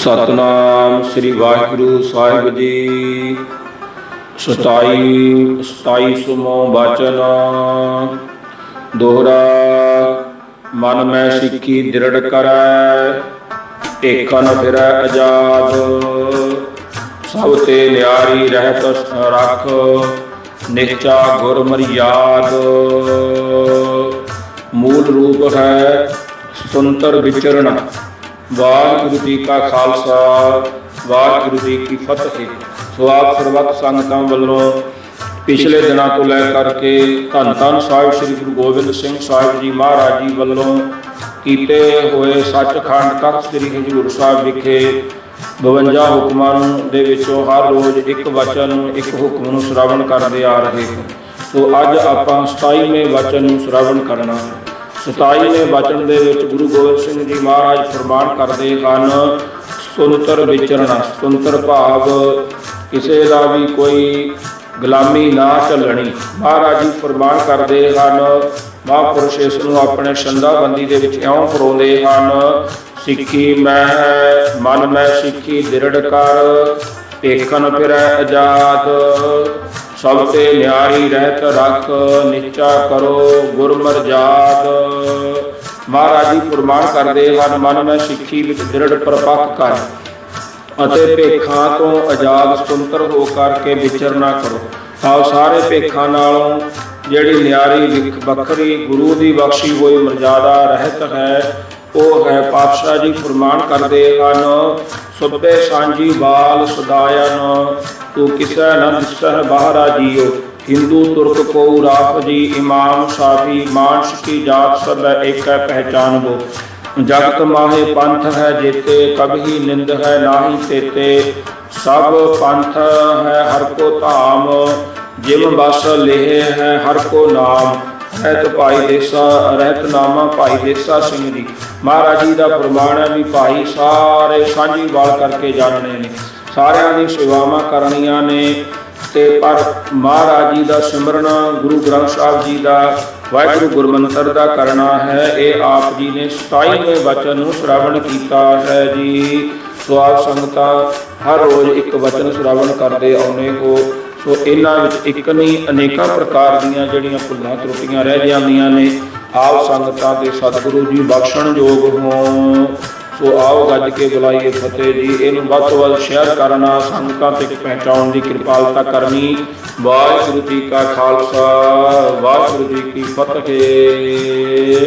ਸਤਨਾਮ ਸ੍ਰੀ ਵਾਹਿਗੁਰੂ ਸਾਹਿਬ ਜੀ। ਸਤਾਈ ਸਤਾਈ ਸੁਮੋ ਬਚਨ ਦੋਹਰਾ, ਮਨ ਮੈਂ ਸਿੱਖੀ ਦ੍ਰਿੜ ਕਰੈ, ਏਕਨ ਫਿਰੈ ਆਜ਼ਾਦ ਸਭ ਤੇ ਨਿਆਰੀ ਰਹਿਤ ਰੱਖ ਨਿਚਾ ਗੁਰ ਮਰਿਆਦ। ਮੂਲ ਰੂਪ ਹੈ ਸੁਤੰਤਰ ਵਿਚਰਣ। ਵਾਹਿਗੁਰੂ ਜੀ ਕਾ ਖਾਲਸਾ, ਵਾਹਿਗੁਰੂ ਜੀ ਕੀ ਫਤਿਹ। ਸੋ ਆਪ ਸਰਬੱਤ ਸੰਗਤਾਂ ਵੱਲੋਂ ਪਿਛਲੇ ਦਿਨਾਂ ਤੋਂ ਲੈ ਕਰਕੇ ਧੰਨ ਧੰਨ ਸਾਹਿਬ ਸ੍ਰੀ ਗੁਰੂ ਗੋਬਿੰਦ ਸਿੰਘ ਸਾਹਿਬ ਜੀ ਮਹਾਰਾਜ ਜੀ ਵੱਲੋਂ ਕੀਤੇ ਹੋਏ ਸੱਚਖੰਡ ਤਖਤ ਸ੍ਰੀ ਹਜ਼ੂਰ ਸਾਹਿਬ ਵਿਖੇ 52 ਹੁਕਮਾਂ ਨੂੰ ਦੇ ਵਿੱਚੋਂ ਹਰ ਰੋਜ਼ ਇੱਕ ਵਚਨ ਨੂੰ ਇੱਕ ਹੁਕਮ ਨੂੰ ਸ਼੍ਰਵਣ ਕਰਦੇ ਆ ਰਹੇ ਸੋ ਅੱਜ ਆਪਾਂ 27ਵੇਂ ਵਚਨ ਨੂੰ ਸ਼੍ਰਵਣ ਕਰਨਾ ਹੈ। 27ਵੇਂ ਵਚਨ ਦੇ ਵਿੱਚ ਗੁਰੂ ਗੋਬਿੰਦ ਸਿੰਘ ਜੀ ਮਹਾਰਾਜ ਫਰਮਾਨ ਕਰਦੇ ਹਨ, ਸੁਤੰਤਰ ਵਿਚਰਨਾ, ਸੁਤੰਤਰ ਭਾਵ, ਕਿਸੇ ਦਾ ਵੀ ਕੋਈ ਗੁਲਾਮੀ ਨਾ ਚੱਲਣੀ ਮਹਾਰਾਜ ਜੀ ਫਰਮਾਨ ਕਰਦੇ ਹਨ, ਮਹਾਂਪੁਰਸ਼ ਇਸ ਨੂੰ ਆਪਣੇ ਸ਼ੰਦਾਬੰਦੀ ਦੇ ਵਿੱਚ ਇਉਂ ਪਰੋਂਦੇ ਹਨ, ਸਿੱਖੀ ਮੈਂ, ਮਨ ਮੈਂ ਸਿੱਖੀ ਦਿਰੜ ਕਰ ਏਕਨ ਫਿਰੈ ਆਜ਼ਾਦ। ਸਭ ਤੇ ਨਿਆਰੀ ਰਹਿਤ ਰੱਖ ਨਿਚਾ ਕਰੋ ਗੁਰਮਰ ਮਰਜਾਦ ਮਹਾਰਾਜ ਜੀ ਫਰਮਾਨ ਕਰਦੇ ਹਨ, ਮਨ ਮੈਂ ਸਿੱਖੀ ਵਿੱਚ ਦ੍ਰਿੜ ਪ੍ਰਪੱਕ ਕਰ ਅਤੇ ਭੇਖਾਂ ਤੋਂ ਆਜ਼ਾਦ ਸੁਤੰਤਰ ਹੋ ਕਰਕੇ ਵਿਚਰਨਾ ਕਰੋ। ਆਓ ਸਾਰੇ ਭੇਖਾਂ ਨਾਲੋਂ ਜਿਹੜੀ ਨਿਆਰੀ ਵਿਖ- ਵੱਖਰੀ, ਗੁਰੂ ਦੀ ਬਖਸ਼ੀ ਹੋਈ ਮਰਜ਼ਾਦਾ ਰਹਿਤ ਹੈ, ਉਹ ਹੈ ਪਾਤਸ਼ਾਹ ਜੀ ਫਰਮਾਨ ਕਰਦੇ ਹਨ, ਸੁਬੇ ਸਾਂਝੀ ਬਾਲ ਸਦਾਇਨ। ਤੂੰ ਕਿਸੈ ਨ ਦਿਸਹਿ ਬਾਹਰਾ ਜੀਓ। ਹਿੰਦੂ ਤੁਰਕ ਕੋ ਰਾਖ ਜੀ, ਇਮਾਮ ਸ਼ਾਫੀ ਮਾਨਸ ਕੀ ਜਾਤ ਸਭ ਏਕੈ ਪਹਿਚਾਨਬੋ ਜਗਤ ਮਾਹੇ ਪੰਥ ਹੈ, ਜੇਤੇ ਕਬਹੀ ਨਿੰਦ ਹੈ, ਨਾਹੀ ਤੇਤੇ। ਸਭ ਪੰਥ ਹੈ, ਹਰ ਕੋ ਧਾਮ। ਜਿਮ ਬਸ ਲੇਹ ਹੈ, ਹਰ ਕੋ ਨਾਮ। ਰਹਿਤ ਭਾਈ ਦੇਸਾ, ਰਹਿਤ ਨਾਮਾ ਭਾਈ ਦੇਸਾ ਸਿੰਘ ਜੀ। ਮਹਾਰਾਜ ਜੀ ਦਾ ਪ੍ਰਮਾਣ ਹੈ ਵੀ ਭਾਈ, ਸਾਰੇ ਸਾਂਝੀ ਵਾਲ ਕਰਕੇ ਜਾਣਨੇ ਨੇ। ਸਾਰਿਆਂ ਦੀ ਸੇਵਾਵਾਂ ਕਰਨੀਆਂ ਨੇ ਤੇ ਪਰ ਮਹਾਰਾਜ ਜੀ ਦਾ ਸਿਮਰਨ ਗੁਰੂ ਗ੍ਰੰਥ ਸਾਹਿਬ ਜੀ ਦਾ ਵਾਹਿਗੁਰੂ ਗੁਰਮੰਤਰ ਦਾ ਕਰਨਾ ਹੈ, ਇਹ ਆਪ ਜੀ ਨੇ 27ਵੇਂ ਵਚਨ ਨੂੰ ਸ਼੍ਰਵਣ ਕੀਤਾ ਹੈ ਜੀ। ਸਵਾਲ ਸੰਗਤਾਂ, ਹਰ ਰੋਜ਼ ਇੱਕ ਵਚਨ ਸ਼੍ਰਵਣ ਕਰਦੇ ਆਉਨੇ ਹੋ। ਸੋ ਇਹਨਾਂ ਵਿੱਚ ਇੱਕ ਨਹੀਂ, ਅਨੇਕਾਂ ਪ੍ਰਕਾਰ ਦੀਆਂ ਜਿਹੜੀਆਂ ਭੁੱਲਾਂ ਤਰੁੱਟੀਆਂ ਰਹਿ ਜਾਂਦੀਆਂ ਨੇ। ਆਪ ਸੰਗਤਾਂ ਦੇ ਸਤਿਗੁਰੂ ਜੀ ਬਖਸ਼ਣ ਯੋਗ ਹੋਣ। ਸੋ ਆਓ ਗੱਜ ਕੇ ਬੁਲਾਈਏ ਫਤਿਹ ਜੀ। ਇਹਨੂੰ ਵੱਧ ਤੋਂ ਵੱਧ ਸ਼ੇਅਰ ਕਰਨਾ ਸੰਗਤਾਂ ਤੱਕ ਪਹੁੰਚਾਉਣ ਦੀ ਕਿਰਪਾਲਤਾ ਕਰਨੀ। ਵਾਹਿਗੁਰੂ ਜੀ ਕਾ ਖਾਲਸਾ, ਵਾਹਿਗੁਰੂ ਜੀ ਕੀ ਫਤਿਹ।